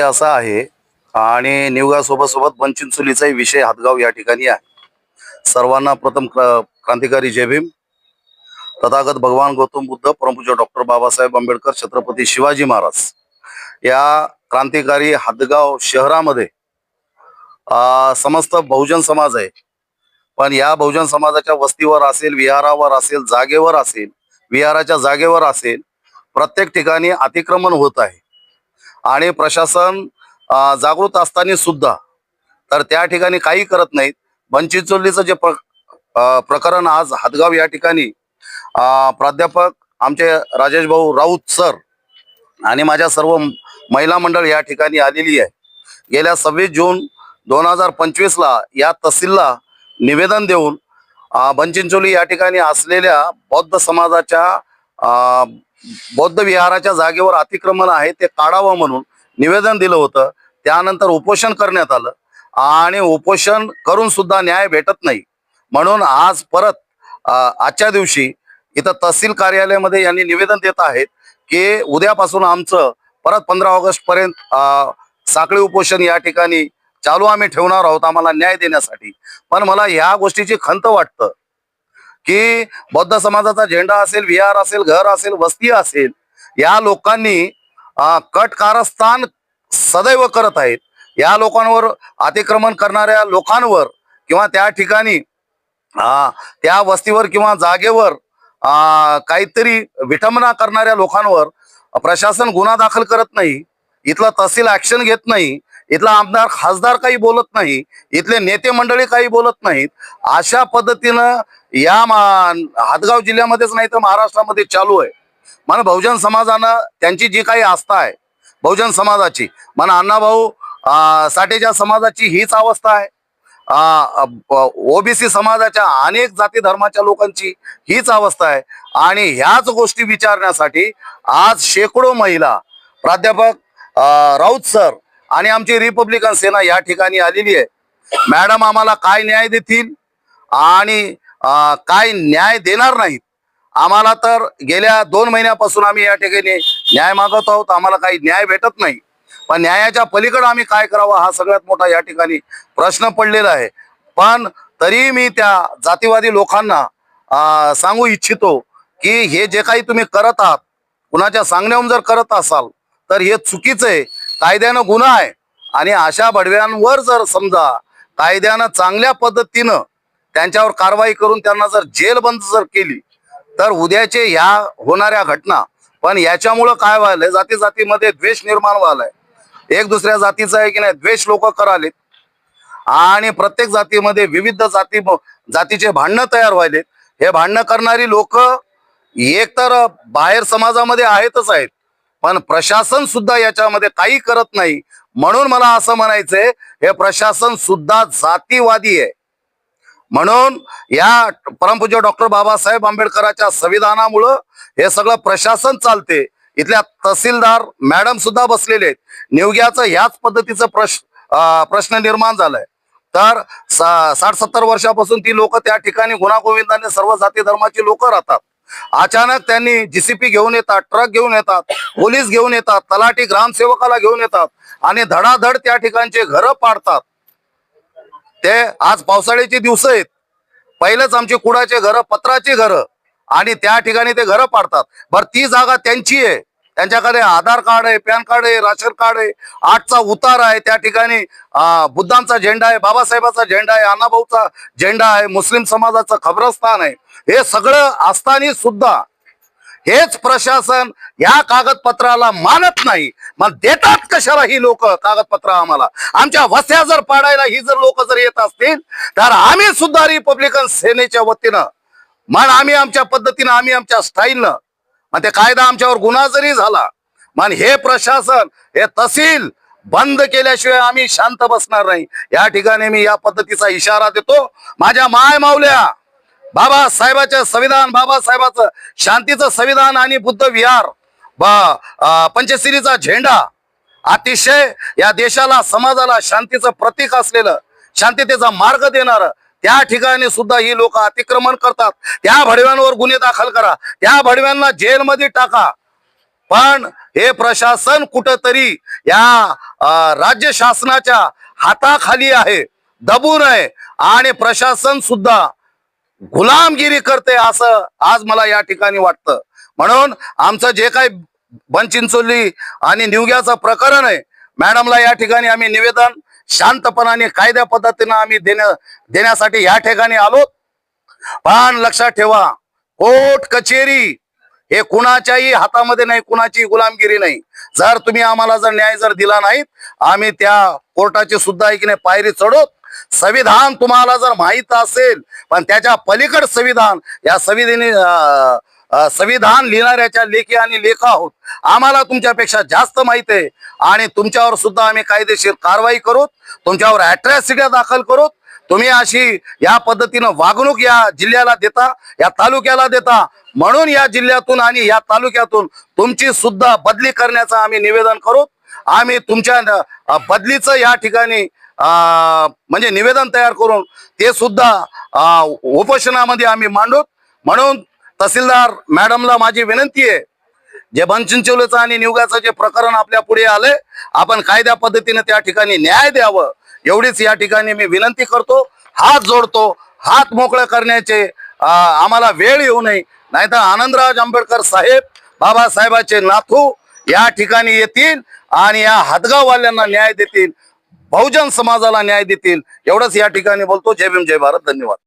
असा आहे. आणि निवगा सोबत सोबत बनचिंचोलीचाही विषय हातगाव या ठिकाणी आहे. सर्वांना प्रथम क्रांतिकारी जय भीम. तथागत भगवान गौतम बुद्ध परमपूज्य डॉक्टर बाबासाहेब आंबेडकर छत्रपती शिवाजी महाराज. या क्रांतिकारी हातगाव शहरामध्ये अं, समस्त बहुजन समाज आहे. पण या बहुजन समाजाच्या वस्तीवर असेल विहारावर असेल जागेवर असेल विहाराच्या जागेवर असेल प्रत्येक ठिकाणी अतिक्रमण होत आहे. आणि प्रशासन जागृत असताना सुद्धा तर त्या ठिकाणी काही करत नाहीत. बनचिंचोलीचं जे प्र प्रकरण आज हदगाव या ठिकाणी प्राध्यापक आमचे राजेश भाऊ राऊत सर आणि माझ्या सर्व महिला मंडळ या ठिकाणी आलेली आहे. गेल्या सव्वीस जून दोन हजार पंचवीसला या तहसीलला निवेदन देऊन बनचिंचोली या ठिकाणी असलेल्या बौद्ध समाजाच्या बौद्ध विहाराच्या जागेवर अतिक्रमण आहे ते काढावं म्हणून निवेदन दिलं होतं. त्यानंतर उपोषण करण्यात आलं आणि उपोषण करून सुद्धा न्याय भेटत नाही. म्हणून आज परत आजच्या दिवशी इथं तहसील कार्यालयामध्ये यांनी निवेदन देत आहेत की उद्यापासून आमचं परत पंधरा ऑगस्ट पर्यंत साखळी उपोषण या ठिकाणी चालू आम्ही ठेवणार आहोत आम्हाला न्याय देण्यासाठी. पण मला ह्या गोष्टीची खंत वाटतं की बौद्ध समाजाचा झेंडा असेल विहार असेल घर असेल वस्ती असेल या लोकांनी अं, कट कारस्थान सदैव करत आहेत. या लोकांवर अतिक्रमण करणाऱ्या लोकांवर किंवा त्या ठिकाणी त्या वस्तीवर किंवा जागेवर काहीतरी विटंबना करणाऱ्या लोकांवर प्रशासन गुन्हा दाखल करत नाही इथला तहसील ऍक्शन घेत नाही इथला आमदार खासदार काही बोलत नाही इथले नेते मंडळी काही बोलत नाहीत. अशा पद्धतीनं या मा- हातगाव जिल्ह्यामध्येच नाही तर महाराष्ट्रामध्ये चालू आहे. मन बहुजन समाजानं त्यांची जी काही आस्था आहे बहुजन समाजाची मन अण्णाभाऊ साठेच्या समाजाची हीच अवस्था आहे. ओबीसी समाजाच्या अनेक जाती धर्माच्या लोकांची हीच अवस्था आहे. आणि ह्याच गोष्टी विचारण्यासाठी आज शेकडो महिला प्राध्यापक राऊत सर आणि आमची रिपब्लिकन सेना या ठिकाणी आलेली आहे. मॅडम आम्हाला काय न्याय देतील? आणि काय न्याय देणार नाहीत. आम्हाला तर गेल्या दोन महिन्यापासून आम्ही या ठिकाणी न्याय मागवत आहोत. आम्हाला काही न्याय भेटत नाही. पण न्यायाच्या पलीकडे आम्ही काय करावं हा सगळ्यात मोठा या ठिकाणी प्रश्न पडलेला आहे. पण तरीही मी त्या जातीवादी लोकांना सांगू इच्छितो की हे जे काही तुम्ही करत आहात कुणाच्या सांगण्याहून जर करत असाल तर हे चुकीचं आहे. कायद्यानं गुन्हा आहे. आणि अशा बडव्यांवर जर समजा कायद्यानं चांगल्या पद्धतीनं त्यांच्यावर कारवाई करून त्यांना जर जेल बंद जर केली तर उद्याचे ह्या होणाऱ्या घटना पण याच्यामुळं काय व्हायलंय? जाती जातीमध्ये द्वेष निर्माण व्हायलाय. एक दुसऱ्या जातीचं आहे की नाही द्वेष लोक करालेत. आणि प्रत्येक जातीमध्ये विविध जाती जातीचे भांडणं तयार व्हायलेत. हे भांडणं करणारी लोक एक तर बाहेर समाजामध्ये आहेतच आहेत पण प्रशासन सुद्धा याच्यामध्ये काही करत नाही. म्हणून मला असं म्हणायचंय हे प्रशासन सुद्धा जातीवादी आहे. म्हणून या परमपूज्य डॉक्टर बाबासाहेब आंबेडकरांच्या संविधानामुळं हे सगळं प्रशासन चालते. इथल्या तहसीलदार मॅडम सुद्धा बसलेले आहेत. निवग्याचं ह्याच पद्धतीचं प्रश्न प्रश्न निर्माण झालाय. तर साठ सत्तर वर्षापासून ती लोक त्या ठिकाणी गुणागोविंदाने सर्व जाती धर्माची लोक राहतात. अचानक त्यांनी जीसीपी घेऊन येतात ट्रक घेऊन येतात पोलीस घेऊन येतात तलाठी ग्रामसेवकाला घेऊन येतात आणि धडाधड त्या ठिकाणचे घरं पाडतात. ते आज पावसाळ्याचे दिवस आहेत. पहिलेच आमची कुडाचे घरं पत्राची घरं आणि त्या ठिकाणी ते घरं पाडतात. बर ती जागा त्यांची आहे. त्यांच्याकडे आधार कार्ड आहे पॅन कार्ड आहे राशन कार्ड आहे. आठचा उतार आहे त्या ठिकाणी. बुद्धांचा झेंडा आहे बाबासाहेबाचा झेंडा आहे अण्णाभाऊचा झेंडा आहे मुस्लिम समाजाचं खबरस्थान आहे. हे सगळं असताना सुद्धा हेच प्रशासन या कागदपत्राला मानत नाही. मग देतात कशाला ही लोक कागदपत्र आम्हाला? आमच्या वस्या जर पाडायला ही जर लोक जर येत असतील तर आम्ही सुद्धा रिपब्लिकन सेनेच्या वतीनं मन आम्ही आमच्या पद्धतीनं आम्ही आमच्या स्टाईलनं मग ते कायदा आमच्यावर गुन्हा जरी झाला मन हे प्रशासन हे तहसील बंद केल्याशिवाय आम्ही शांत बसणार नाही. या ठिकाणी मी या पद्धतीचा इशारा देतो. माझ्या माय मावल्या बाबासाहेबाचं संविधान बाबासाहेबाचं शांतीचं संविधान आणि बुद्ध विहार. ब- पंचशिरीचा झेंडा. अतिशय या देशाला समाजाला शांतीचं प्रतीक असलेलं शांततेचा मार्ग देणार त्या ठिकाणी सुद्धा ही लोक अतिक्रमण करतात. त्या भडव्यांवर गुन्हे दाखल करा. त्या भडव्यांना जेलमध्ये टाका. पण हे प्रशासन कुठंतरी या राज्य शासनाच्या हाताखाली आहे. दबून आहे. आणि प्रशासन सुद्धा गुलामगिरी करते असं आज मला या ठिकाणी वाटतं. म्हणून आमचं जे काही बनचिंचोली आणि निवग्याचं प्रकरण आहे मॅडमला या ठिकाणी आम्ही निवेदन शांतपणाने कायद्या पद्धतीनं आम्ही देण्या देण्यासाठी या ठिकाणी आलो. पण लक्षात ठेवा कोर्ट कचेरी हे कुणाच्याही हातामध्ये नाही कुणाची गुलामगिरी नाही. जर तुम्ही आम्हाला जर न्याय जर दिला नाही आम्ही त्या कोर्टाची सुद्धा की नाही पायरी चढवत संविधान तुम्हाला जर माहीत असेल पण त्याच्या पलीकड संविधान या संविधानी संविधान लिहिणाऱ्याच्या लेखी आणि लेखा आहोत. आम्हाला तुमच्यापेक्षा जास्त माहिती आहे आणि तुमच्यावर सुद्धा आम्ही कायदेशीर कारवाई करू तुमच्यावर अट्रॅसिट्या दाखल करू तुम्ही अशी या पद्धतीनं वागणूक या जिल्ह्याला देता या तालुक्याला देता. म्हणून या जिल्ह्यातून आणि या तालुक्यातून तुमची सुद्धा बदली करण्याचं आम्ही निवेदन करू आम्ही तुमच्या बदलीचं या ठिकाणी म्हणजे निवेदन तयार करून ते सुद्धा उपोषणामध्ये आम्ही मांडू. म्हणून तहसीलदार मॅडमला माझी विनंती आहे जे बनचिंचोलीचं आणि निवगाचं जे प्रकरण आपल्या पुढे आलंय आपण कायद्या पद्धतीने त्या ठिकाणी न्याय द्यावं. एवढीच या ठिकाणी मी विनंती करतो हात जोडतो हात मोकळे करण्याचे आम्हाला वेळ येऊ नये. नाहीतर आनंदराज आंबेडकर साहेब बाबासाहेबाचे नाथू या ठिकाणी येतील आणि या हातगाववाल्यांना न्याय देतील. बहुजन समाजाला न्याय देतील. एवढंच या ठिकाणी बोलतो. जय भीम जय भारत. धन्यवाद.